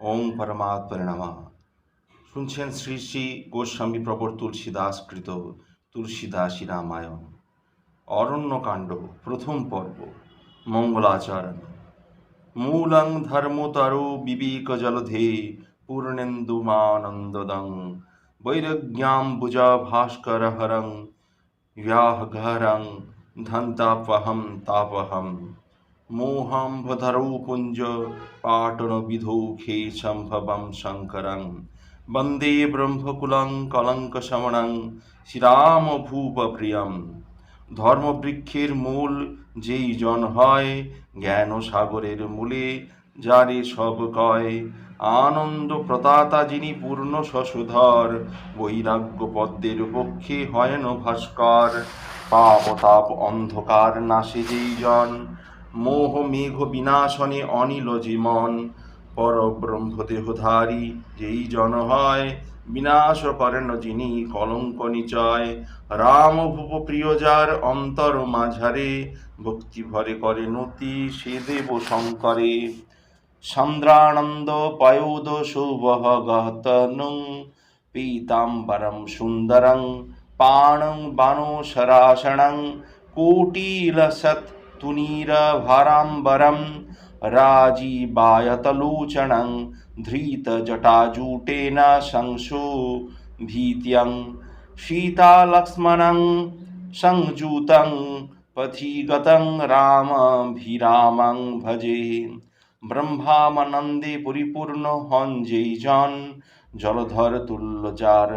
ওং পরমাত্মরে নমঃ শুনছেন শ্রী শ্রী গোস্বামী প্রবর তুলসীদাস কৃত তুলসীদাসী রামায়ণ অরণ্যকাণ্ড প্রথম পর্ব মঙ্গলাচরণ মূলং ধর্মতরো বিবেক জলধে পূর্ণেন্দুমানন্দদং বৈরজ্ঞাম্বুজ ভাস্কর হরং व्याहघरं धन्तापहं মোহাম্ভধরৌ কুঞ্জ পাটনবিধৌ খে সম্ভবম শঙ্করং বন্দে ব্রহ্মকুলং কলঙ্কশমণং শ্রীরামভূপপ্রিয়ম ধর্মবৃক্ষের মূল যেই জন হয় জ্ঞান সাগরের মূলে যারে সব কয় আনন্দ প্রতাতা যিনি পূর্ণ শশুধর বৈরাগ্য পদ্মের পক্ষে হয়ন ভাস্কর পাপ তাপ অন্ধকার নাশে যেই জন মোহ মেঘ বিনাশনে অনিল জীবন পরব্রহ্ম দেহধারী যেই জন হয় বিনাশ করেন যিনি কলঙ্ক নিচয়। রাম ভূপ প্রিয় যার অন্তর মাঝারে ভক্তি ভরে করে নতি সে দেব শঙ্করে। সান্দ্রানন্দ পয়োদ শুভহ গহতনুং, পীতাম্বরম সুন্দরং, পাণং বাণোশরাসণং কোটিলসৎ তুনীরভারাম্বরম राजीबायतलोचनं धृतजटाजूटेन संशोभीत्यं सीतालक्ष्मणं संयुतं पथिगतं রামভিরামং ভজে ব্রহ্মানন্দে পরিপূর্ণ হন যেই জন জলধর তুল্য যার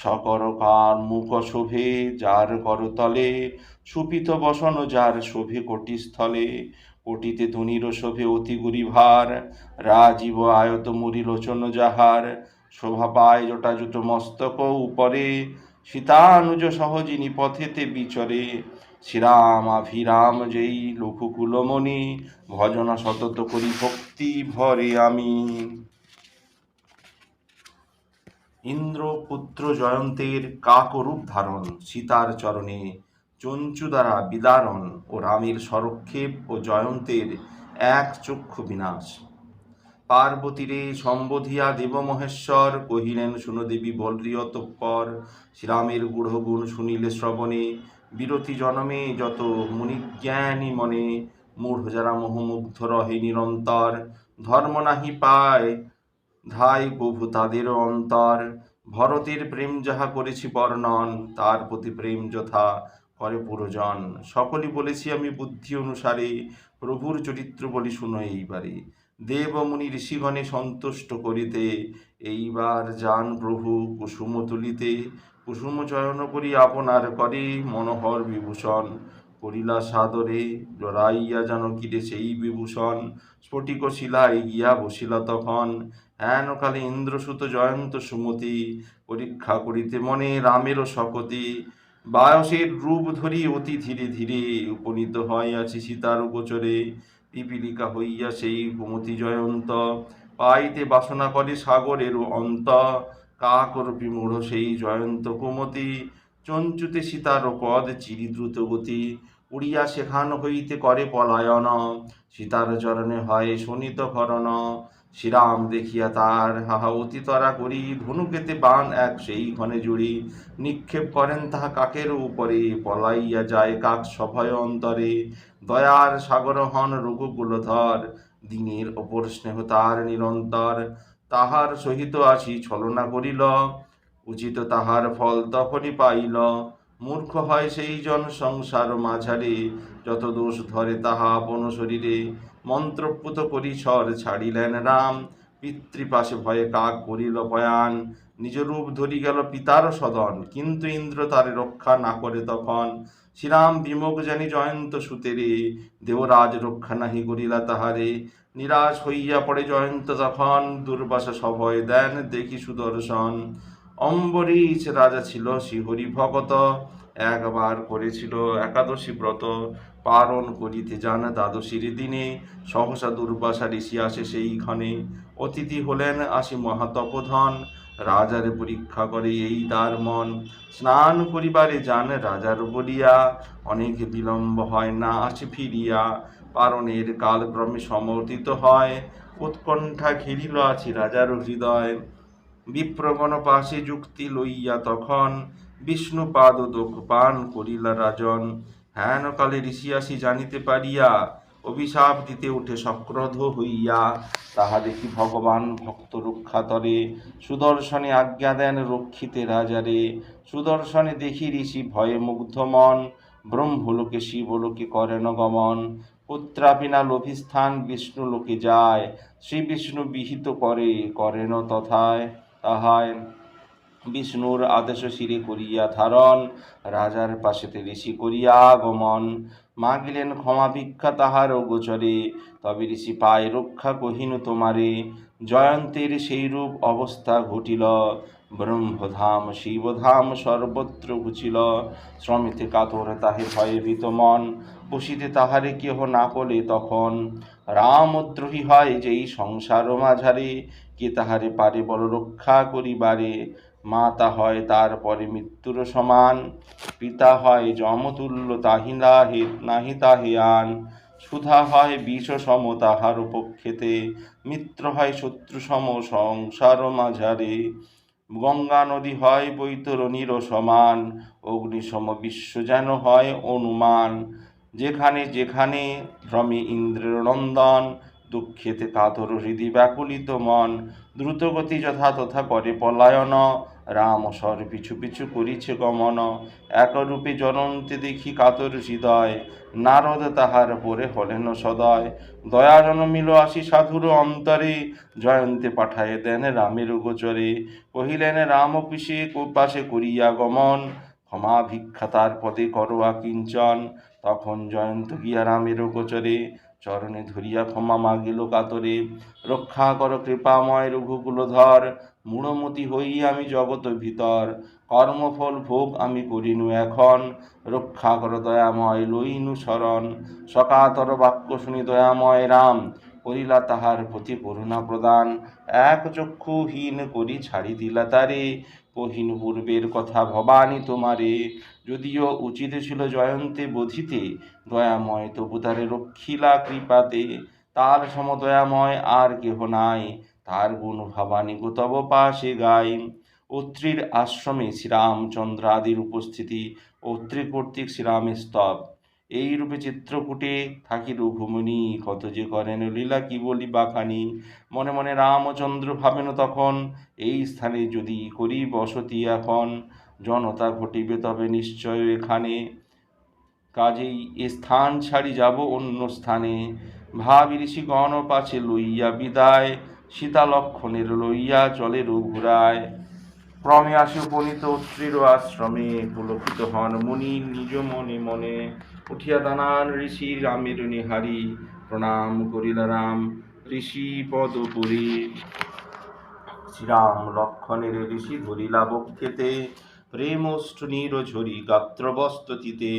মোহন বরণ সকর কার মুখ শোভে যার করতলে, সুপিত বসন যার শোভে কোটি স্থলে কোটিতে ধনির শোভে অতি গুরিভার, রাজীব আয়ত মুরি লোচন যাহার। শোভা পায় জটাজুট মস্তক উপরে, সীতানুজ সহজিনী পথেতে বিচরে। শ্রীরাম আভিরাম যেই লঘুকুলমণি, ভজনা সতত করি ভক্তি ভরে আমি। ইন্দ্র পুত্র জয়ন্তের কাকরূপ ধারণ, সীতার চরণে চঞ্চু দ্বারা বিদারণ ও রামের স্বরক্ষেপ ও জয়ন্তের এক চক্ষু বিনাশ। পার্বতীরে সম্বোধিয়া দেবমহেশ্বর কহিলেন সুনদেবী বলরিয় তৎপর শ্রীরামের গূঢ়গুণ শুনিলে শ্রবণে, বিরতি জনমে, যত মুনিজ্ঞানী মনে, মূঢ় যারা মোহমুগ্ধ রহে নিরন্তর, ধর্ম নাহি পায় ধাই প্রভু তাদের অন্তর, ভরতের প্রেম যাহা করেছি বর্ণন, তার প্রতি প্রেম যথা করে পুরোজন। সকলই বলেছি আমি বুদ্ধি অনুসারে, প্রভুর চরিত্র বলি শুনো এইবারে। দেবমুনি ঋষিগণে সন্তুষ্ট করিতে, এইবার যান প্রভু কুসুম তুলিতে। কুসুম চয়ন করি আপনার করে মনোহর বিভূষণ। করিলা সাদরে জড়াইয়া জানকীরে সেই বিভূষণ। স্ফটিক শিলায় গিয়া বসিলা তখন। হেন কালে ইন্দ্রসুত জয়ন্ত সুমতি, পরীক্ষা করিতে মনে রামেরও শকতি। বায়সের রূপ ধরি অতি ধীরে ধীরে উপনীত হইয়াছি সীতার গোচরে। পিপিলিকা হইয়া সেই কুমতি জয়ন্ত, পাইতে বাসনা করে সাগরেরও অন্ত। কাকরূপী মূঢ় সেই জয়ন্ত কুমতি চঞ্চুতে সীতার পদ, চিরি দ্রুত গতি। উড়িয়া সেখান হইতে করে পলায়ন। সীতার চরণে হয় শোনিত করণ শ্রীরাম দেখিয়া তার, হাহা অতিতরা করি। ধনুকেতে বান এক সেই ক্ষণে জুড়ি। নিক্ষেপ করেন তাহা কাকের উপরে। পলাইয়া যায় কাক সভয় অন্তরে। দয়ার সাগর হন রঘুকুলধর। দিনের ওপর স্নেহ তার নিরন্তর। তাহার সহিত আসি ছলনা করিল। উচিত তাহার ফল তখনই পাইল। মূর্খ হয় সেই জন সংসার মাঝারে, যত দোষ ধরে তাহা আপন শরীরে। মন্ত্রপুত করি স্বর ছাড়িলেন রাম, পিতৃপাশে ভয়ে কাক করিল পয়ান। নিজ রূপ ধরি গেল পিতার সদন, কিন্তু ইন্দ্র তারে রক্ষা না করে তখন। শ্রীরাম বিমুখ জানি জয়ন্ত সুতেরে, দেবরাজ রক্ষা নাহি করিলা তাহারে। নিরাশ হইয়া পড়ে জয়ন্ত তখন, দুর্বাসা সভয় দেন দেখি সুদর্শন। অম্বরীশ রাজা ছিল শ্রীহরি ভগত একবার করেছিল একাদশী ব্রত পারণ করিতে যান দ্বাদশীর দিনে। সহসা দুর্বাসা ঋষি আসে সেইখানে। অতিথি হলেন আসি মহাতপধন। রাজার পরীক্ষা করে এই তার মন। স্নান করিবারে যান রাজার বলিয়া। অনেক বিলম্ব হয় না, আসে ফিরিয়া। পারণের কালক্রমে সমর্থিত হয়। উৎকণ্ঠা ঘিরিল আছি রাজার হৃদয়। বিপ্রগণ পাশে যুক্তি লইয়া তখন বিষ্ণুপাদ পান করিলা রাজন। হেন কালে ঋষি আসি জানিতে পারিয়া অভিশাপ দিতে উঠে সক্রধ হইয়া তাহা দেখি ভগবান ভক্ত রক্ষা তরে সুদর্শনে আজ্ঞা দেন রক্ষিতে রাজারে। সুদর্শনে দেখি ঋষি ভয়ে মুগ্ধ মন, ব্রহ্মলোকে, শিবলোকে করেন গমন। পুত্রাপিনা লোভিস্থান বিষ্ণু লোকে যায় শ্রী বিষ্ণু বিহিত করে করেন তথায়। তাহায় বিষ্ণুর আদেশ শিরে করিয়া ধারণ, রাজার পাশেতে ঋষি করিয়া আগমন। মাগিলেন, ক্ষমা ভিক্ষা তাহার গোচরে তবে ঋষি পায়, রক্ষা কহিনু তোমারে। জয়ন্তের সেই রূপ অবস্থা ঘটিল। ব্রহ্মধাম, শিবধাম সর্বত্র ঘুচিল। শ্রমিতে কাতর তাহে ভয়ে ভীত মন। বসিতে তাহারে কেহ না বলে তখন রামদ্রোহী হয় যেই সংসার মাঝারে, কে তাহারে পারে বল রক্ষা করিবারে। মাতা হয় তারপরে মৃত্যুর সমান, পিতা হয় যমতুল্য তাহি নাহি নাহি আন। সুধা হয় বিষ সম তাহার পক্ষেতে মিত্র হয় শত্রু সম সংসার মাঝারে। গঙ্গা নদী হয় বৈতরণীর সমান, অগ্নিসম বিশ্ব যেন হয় অনুমান। যেখানে যেখানে ভ্রমে ইন্দ্রের নন্দন দুঃখেতে কাতর হৃদি ব্যাকুলিত মন, দ্রুতগতি যথা তথা করে পলায়ন, রাম স্বর পিছু পিছু করিছে গমন, একরূপে জনন্তে দেখি কাতর হৃদয়, নারদ তাহার পরে হলেন সদয়। দয়া জনমিল আসি সাধুর অন্তরে, জয়ন্তে পাঠায় দেন রামের গোচরে। কহিলেন, রাম পিসে পাশে করিয়া গমন, ক্ষমা ভিক্ষা তার পদে করোয়া কিঞ্চন তখন জয়ন্ত গিয়া রামের গোচরে চরণে ধরিয়া ক্ষমা মাগিল কাতরে, রক্ষা কর কৃপাময় রঘুকুলধর, মূঢ়মতি হই আমি জগত ভিতর, কর্মফল ভোগ আমি করিনু এখন, রক্ষা কর দয়াময়, লইনু শরণ, সকাতর বাক্য শুনি দয়াময় রাম করিলা তাহার প্রতি করুণা প্রদান। এক চক্ষুহীন করি ছাড়ি দিলা তারে। কহিন, পূর্বের কথা ভবানী তোমারে। যদিও উচিত ছিল জয়ন্তে বোধিতে, দয়াময় তবু তারে রক্ষিলা কৃপাতে। তার সমদয়াময় আর কেহ নাই। তার গুণ ভবানী গো তব পাশে গাই। অত্রির আশ্রমে শ্রীরামচন্দ্র আদির উপস্থিতি। অত্রি কর্তৃক শ্রীরামের স্তব। এই রূপে চিত্রকূটে থাকি রঘুমণি কত যে করেন লীলা কি বলি বাখানি মনে মনে রামচন্দ্র ভাবেন তখন, এই স্থানে যদি করি বসতি এখন, জনতা ঘটিবে তবে নিশ্চয় এখানে। কাজেই এ স্থান ছাড়ি যাব অন্য স্থানে। ভাবি ঋষিগণ পাছে লইয়া বিদায়, সীতা লক্ষণের লইয়া চলে রঘুরায়। ক্রমে আসে উপনীত অত্রির আশ্রমে, পুলকিত হন মুনি নিজ মনে মনে। উঠিয়া দানান, ঋষি রামের নিহারি প্রণাম করিলা রাম। ঋষি পদপুরী। শ্রীরাম লক্ষণের ঋষি ধরিলা বক্ষেতে প্রেমষ্টনীর ঝরি গাত্রবস্ততিতে।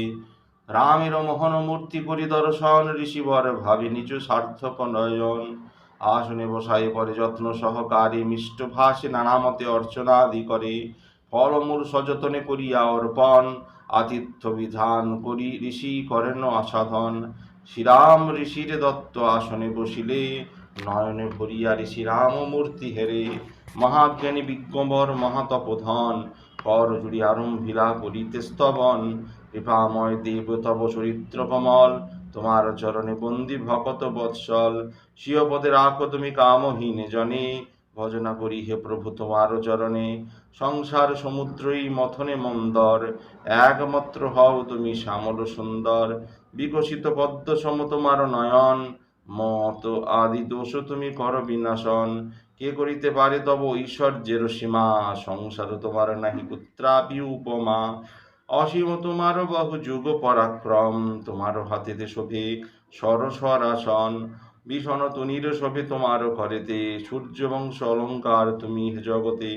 রামের মোহন মূর্তি পরিদর্শন, ঋষিবর ভাবে নিজ সার্থক নয়ন। আসনে বসায় পরে যত্ন সহকারে মিষ্ট ভাসে নানামতে অর্চনা আদি করে। ফলমূল সযতনে করিয়া অর্পণ। আতিথ্য বিধান করি ঋষি করেন আসাধন। শ্রীরাম ঋষির দত্ত আসনে বসিলে, নয়নে ভরিয়া ঋষি রাম মূর্তি হেরে। মহাজ্ঞানী বিজ্ঞবর মহাতপধন কর জুড়ি আরম্ভিলা করিতে স্তবন। কৃপাময় দেব তব চরিত্র কমল, তোমার চরণে বন্দি ভকত বৎসল। পদে রাখো তুমি কামহীন জনে। ভজনা করি হে প্রভু, তোমার চরণে। সংসার সমুদ্রই মথনে মন্দর, একমাত্র হও তুমি শ্যামল সুন্দর। বিকশিত পদ্ম সম তোমার নয়ন, মত আদি দোষ তুমি কর বিনাশন। কে করিতে পারে তব ঐশ্বর্যের সীমা, সংসার তোমার নাহি পুত্রাপি উপমা অসীম তোমার বহু যুগ পরাক্রম, তোমার হাতেতে শোভে সরসরাসন। ভীষণ তুনির শোভে তোমার করেতে সূর্যবংশ অলঙ্কার তুমি জগতে।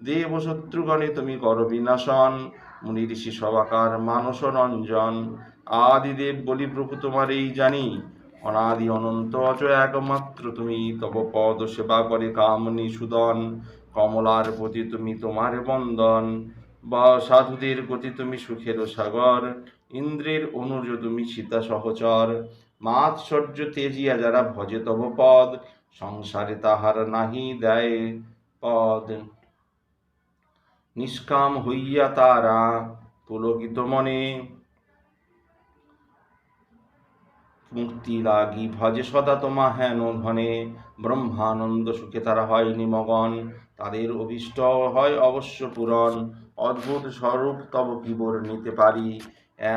দেব শত্রুগণে তুমি কর বিনাশন, মুনি ঋষি সবাকার মানস রঞ্জন। আদিদেব বলি প্রভু তোমার এই জানি, অনাদি অনন্ত অচ একমাত্র তুমি, তব পদ সেবা করে কামনি সুদন। কমলার প্রতি তুমি তোমার বন্দন, বা সাধুদের গতি তুমি সুখের সাগর। ইন্দ্রের অনুজ তুমি সীতা সহচর। মাৎসর্য তেজিয়া যারা ভজে তব পদ, সংসারে তাহার নাহি দেয় পদ। নিষ্কাম হইয়া তারা পুলকিত মনে, মুক্তি লাগি ভজে সদা তোমা হেন ধনে ব্রহ্মানন্দ সুখে তারা হয় নিমগন তাদের অভিষ্ট হয় অবশ্য পূরণ। অদ্ভুত স্বরূপ তব কি নিতে পারি,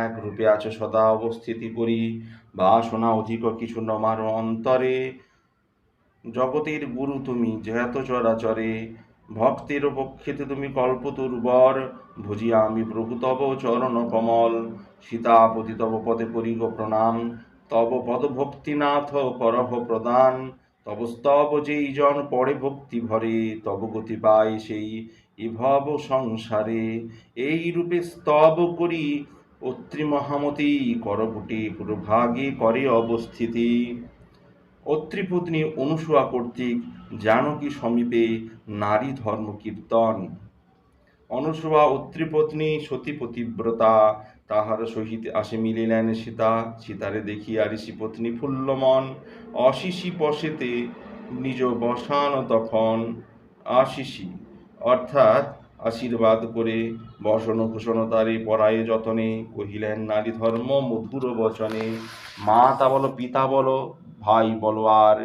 এক রূপে আছো সদা অবস্থিতি করি। বাসনা অধিক কিছু নমার অন্তরে। জগতের গুরু তুমি যেত চরাচরে, ভক্তের পক্ষেতে তুমি কল্পতুর্বর ভুজিয়া আমি প্রভু তব চরণ কমল সীতাপতি তব পদে পরিগ প্রণাম। তব পদ ভক্তিনাথ করহ প্রদান। তব স্তব যেই জন পড়ে ভক্তি ভরে, তব গতি পায় সেই ইভব সংসারে। এই রূপে স্তব করি অত্রি মহামতি করপুটে পুরভাগে করে অবস্থিতি। অত্রিপত্নী অনুসূয়া কর্তৃক জানকী সমীপে নারী ধর্ম কীর্তন। অনুসূয়া অত্রিপত্নী সতী পতিব্রতা, তাহার সহিত আসে মিলিলেন সীতা। সীতারে দেখিয়া ঋষি পত্নী ফুল্লমন অশিসি পশেতে নিজ বসান তখন। আশিসি অর্থাৎ আশীর্বাদ করে, বসন ভূষণ তারে পরায়ে যতনে কহিলেন নারী ধর্ম, মধুর বচনে, মাতা বলো, পিতা বলো, ভাই বলো আর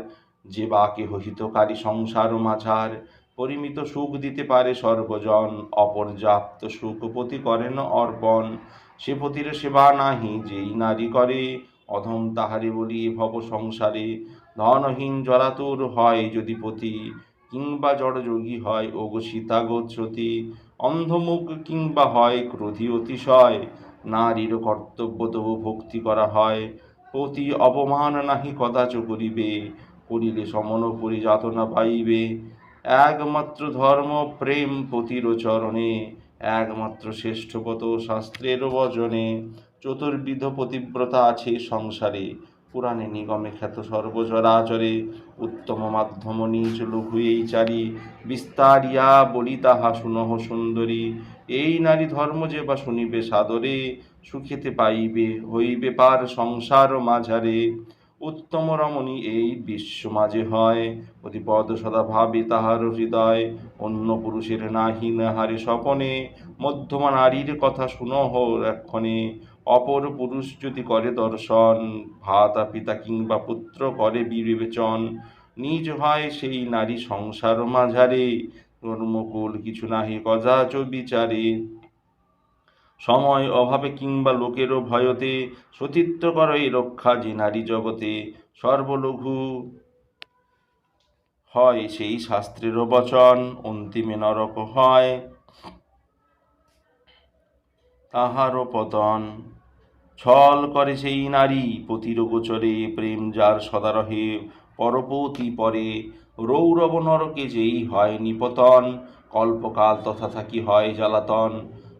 যে বা কেহ হিতকারী সংসার মাঝার, পরিমিত সুখ দিতে পারে সর্বজন অপর্যাপ্ত সুখ পতি করেন অর্পণ। সে পতির সেবা নাহি, যেই নারী করে, অধম তাহারে বলি ভব সংসারে, ধনহীন জলাতুর হয় যদি পতি। কিংবা জড়যোগী হয়, ওগো সীতা গোচ্ছতি অন্ধমুখ কিংবা হয়, ক্রোধী অতিশয়। নারীর কর্তব্য তবু ভক্তি করা হয়। পতি অপমান নাহি কদাচ করিবে, করিলে সমন পরিযাতনা পাইবে। একমাত্র ধর্ম, প্রেম পতির চরণে, একমাত্র শ্রেষ্ঠপত শাস্ত্রের বচনে চতুর্বিধ পতিব্রতা আছে সংসারে পুরাণে নিগমে খ্যাত সর্বচরাচরে উত্তম মাধ্যম নিজ লঘু এই চারি, বিস্তারিয়া বলি তাহা শুনহ সুন্দরী। এই নারী ধর্ম যে বা শুনিবে সাদরে, সুখেতে পাইবে, হইবে পার সংসার মাঝারে। উত্তম রমণী এই বিশ্ব মাঝে হয় অতিপদ সদা ভাবে তাহার হৃদয়। অন্য পুরুষের নাহি, নাহারে স্বপনে, মধ্যমা নারীর কথা শুনহ এক্ষণে অপর পুরুষ যদি করে দর্শন, ভাতা পিতা কিংবা পুত্র করে বিবেচন, নিজ হয় সেই নারী সংসার মাঝারে, ধর্মকুল কিছু নাহি কজাচ বিচারে। সময় অভাবে কিংবা লোকেরও ভয়তে, সতীত্ব করই রক্ষা যে নারী জগতে। সর্বলঘু হয় সেই শাস্ত্রেরও বচন, অন্তিমে নরক হয়। তাহারও পতন। ছল করে সেই নারী পতির গোচরে প্রেম যার সদারহে পরপতি পরে। রৌরব নরকে যেই হয় নিপতন, কল্পকাল তথা থাকি হয় জ্বালাতন।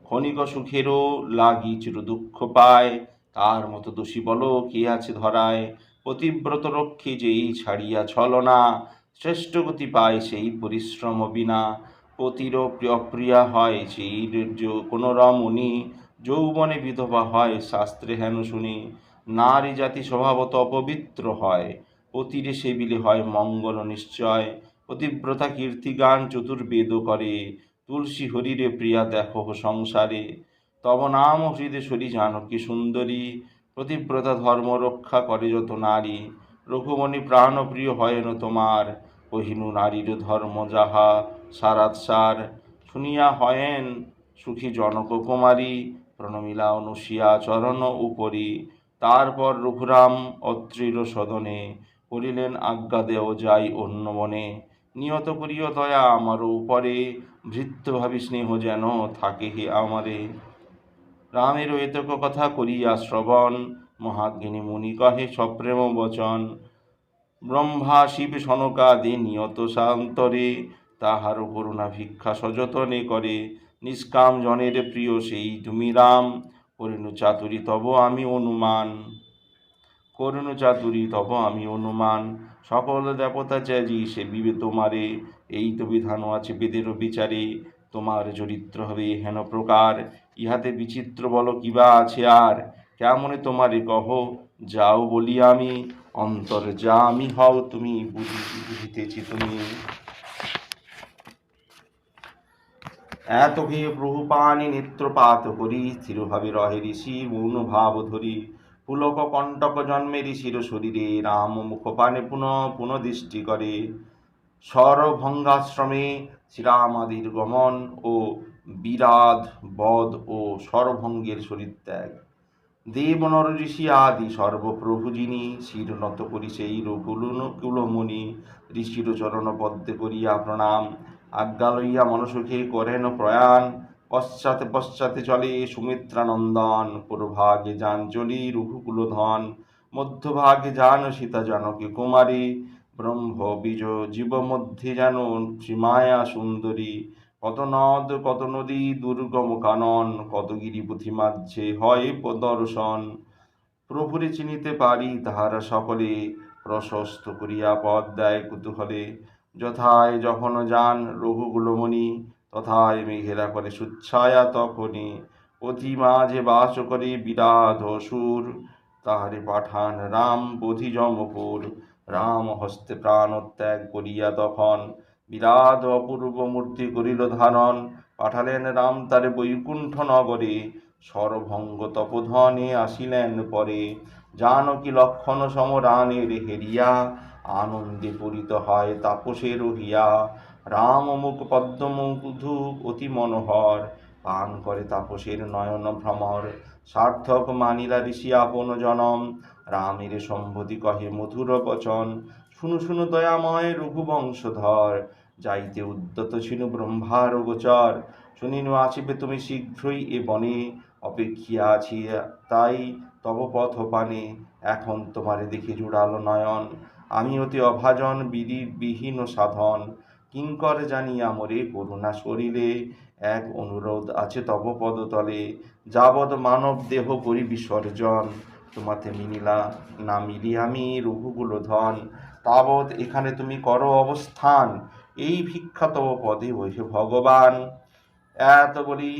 ক্ষণিক সুখেরও লাগি চির দুঃখ পায়, তার মতো দোষী বলো কে আছে ধরায়? পতিব্রত রক্ষে যেই ছাড়িয়া ছলনা, শ্রেষ্ঠ গতি পায় সেই পরিশ্রম বিনা। পতির অপ্রিয়া হয় সেই কোনো রমণী যৌবনে বিধবা হয় শাস্ত্রে হেন শুনি। নারী জাতি স্বভাবত অপবিত্র হয়, পতিরে সেবিলে হয় মঙ্গল নিশ্চয়। পতিব্রতা কীর্তিগান চতুর্বেদ করে, তুলসী হরিরে প্রিয়া দেখো সংসারে। তব নাম হৃদে জানকী সুন্দরী প্রতিব্রতা ধর্ম রক্ষা করে যত নারী। রঘুমণি প্রাণপ্রিয় হয়েন তোমার, কহিনু নারীর ধর্ম যাহা সারাত সার শুনিয়া হয়েন সুখী জনক কুমারী প্রণমিলা অনুসিয়া চরণ উপরি। তারপর রঘুরাম অত্রির সদনে করিলেন আজ্ঞা দেও যাই অন্য মনে। নিয়ত করিও দয়া আমার উপরে, ভৃত্যভাবী স্নেহ যেন থাকে হে আমারে। রামের এতক কথা করিয়া শ্রবণ, মহাজ্ঞিনী মুনি কহে সপ্রেম বচন ব্রহ্মা শিব সনকাদি নিয়ত শান্তরে তাহার করুণা ভিক্ষা সযতনে করে। নিষ্কাম জনের প্রিয় সেই তুমি রাম করিনু চাতুরি তব আমি অনুমান। করুণু চাতুরি তব আমি অনুমান। সকল দেবতা চ্যাজি সে বিবে তোমারে। এই তো বিধানও আছে বেদের বিচারে। তোমার চরিত্র হবে হেন প্রকার। ইহাতে বিচিত্র বল কিবা আছে আর? কেমনে তোমারে কহ? যাও বলি আমি। অন্তর যা আমি হও তুমি বুঝি বুঝিতেছি তুমি। এত প্রভু পানি নেত্রপাত করি, স্থিরভাবে রহে ঋষি মৌন ভাব ধরি। পুলক কণ্টক জন্মে ঋষির শরীরে রাম মুখপানে পুনঃ পুনঃ দৃষ্টি করে। স্বরভঙ্গাশ্রমে শ্রীরামাদির গমন ও বিরাধ বধ ও স্বরভঙ্গের শরীরত্যাগ। দেবনর ঋষি আদি সর্বপ্রভু যিনি, শির নত করি সেই রঘুলুন কুলমুনি। ঋষির চরণ পদ্মে করিয়া প্রণাম। আজ্ঞা লইয়া মনসুখে করেন প্রয়াণ। পশ্চাতে পশ্চাতে চলে সুমিত্রানন্দন, পূর্বভাগে যান চলি রঘুকুলধন, মধ্যভাগে যান সীতা জানকী কুমারী, ব্রহ্ম বীজ জীব মধ্যে যেন শ্রীমায়া সুন্দরী। কত নদ কত নদী দুর্গম কানন কত গিরি পুঁথি মাঝে হয় দর্শন প্রভুরে চিনিতে পারি তাহারা সকলে, প্রশস্ত করিয়া পদ দেয় কুতূহলে। যথায় যখন যান রঘুগুলমণি তথায় মেঘেরা করে সুচ্ছায়া তখনই অতি মাঝে বাস করে বিরাধ অসুর, তাহারে পাঠান রাম বোধি জমপুর রাম হস্তে প্রাণ ত্যাগ করিয়া তখন বিরাট অপূর্ব মূর্তি করিল ধারণ পাঠালেন রাম তারে বৈকুণ্ঠ নগরে সরভঙ্গ তপধনে আসিলেন পরে। জানকী লক্ষণ সমরানের হেরিয়া আনন্দে পূরিত হয় তাপসের হিয়া রাম মুখ পদ্মমুধু অতি মনোহর। পান করে তাপসের নয়ন ভ্রমর। সার্থক মানিলা ঋষি আপন জনম। রামের সম্বোধি কহে মধুর বচন। শুনু শুনু দয়াময় রঘুবংশধর। যাইতে উদ্যত ছিল ব্রহ্মার গোচর শুনিনু আসিবে তুমি শীঘ্রই এ বনে। অপেক্ষিয়া আছি তাই তব পথ পানে। এখন তোমারে দেখে জুড়ালো নয়ন। আমি অতি অভাজন বিধি বিহীন সাধন। কিঙ্কর জানিয়া মোরে করুণা শরীরে, এক অনুরোধ আছে তব পদতলে। যাবৎ মানব দেহ করি বিসর্জন, তোমাতে মিলিলা না মিলি আমি রঘুগুলো ধন। তাবৎ এখানে তুমি করো অবস্থান, এই ভিক্ষা তব পদে বসে ভগবান। এত বলি,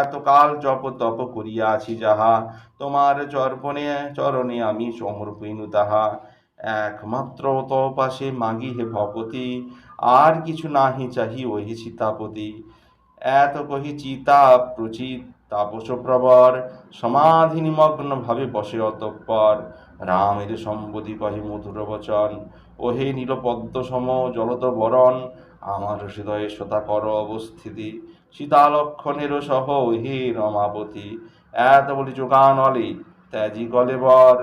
এত কাল জপ তপ করিয়া আছি যাহা, তোমার চর্পণে, চরণে আমি সমর্পিনু তাহা। একমাত্র তপাশে মাগি হে ভগতি আর কিছু নাহি চাহি ওহি সীতাপতি। এত কহি চিতা প্রচিত, তাপস প্রবর সমাধি নিমগ্ন ভাবে বসে অতঃপর। রামের সম্বোধি কহে মধুর বচন, ওহে নীলপদ্ম সম জলত বরণ, আমার হৃদয়ে সদা কর অবস্থিতি। সীতা লক্ষণের সহ হে রমাপতি, এত বলি যোগানলে ত্যাজি গলে বর।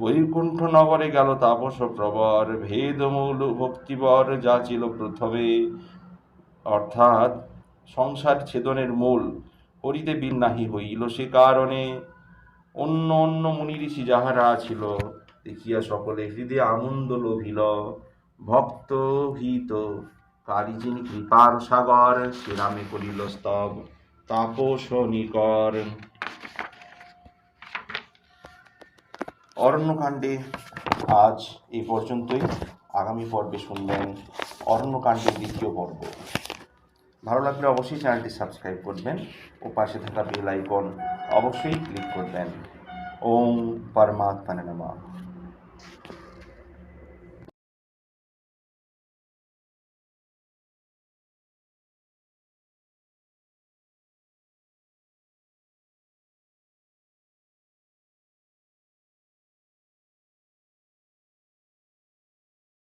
বৈকুণ্ঠ নগরে গেল তাপস প্রবর, ভেদমূল ভক্তিবর যা ছিল প্রথমে। অর্থাৎ সংসার ছেদনের মূল করিতে বিন্নাহি হইল সে কারণে। অন্য অন্য মুনি ঋষি যাহারা ছিল, দেখিয়া সকলে হৃদয়ে আনন্দ লোভিল। ভক্ত ভীত, কারি যিনি কৃপার সাগর শ্রীরামে করিল স্তব। তাপস নিকর। অরণ্যকাণ্ডে আজ এই পর্যন্তই। আগামী পর্বে শুনবেন অরণ্যকাণ্ডের দ্বিতীয় পর্ব। ভালো লাগলে অবশ্যই চ্যানেলটি সাবস্ক্রাইব করবেন ও পাশে থাকা বেল আইকন অবশ্যই ক্লিক করবেন। ওম পরমাত্মা নমঃ।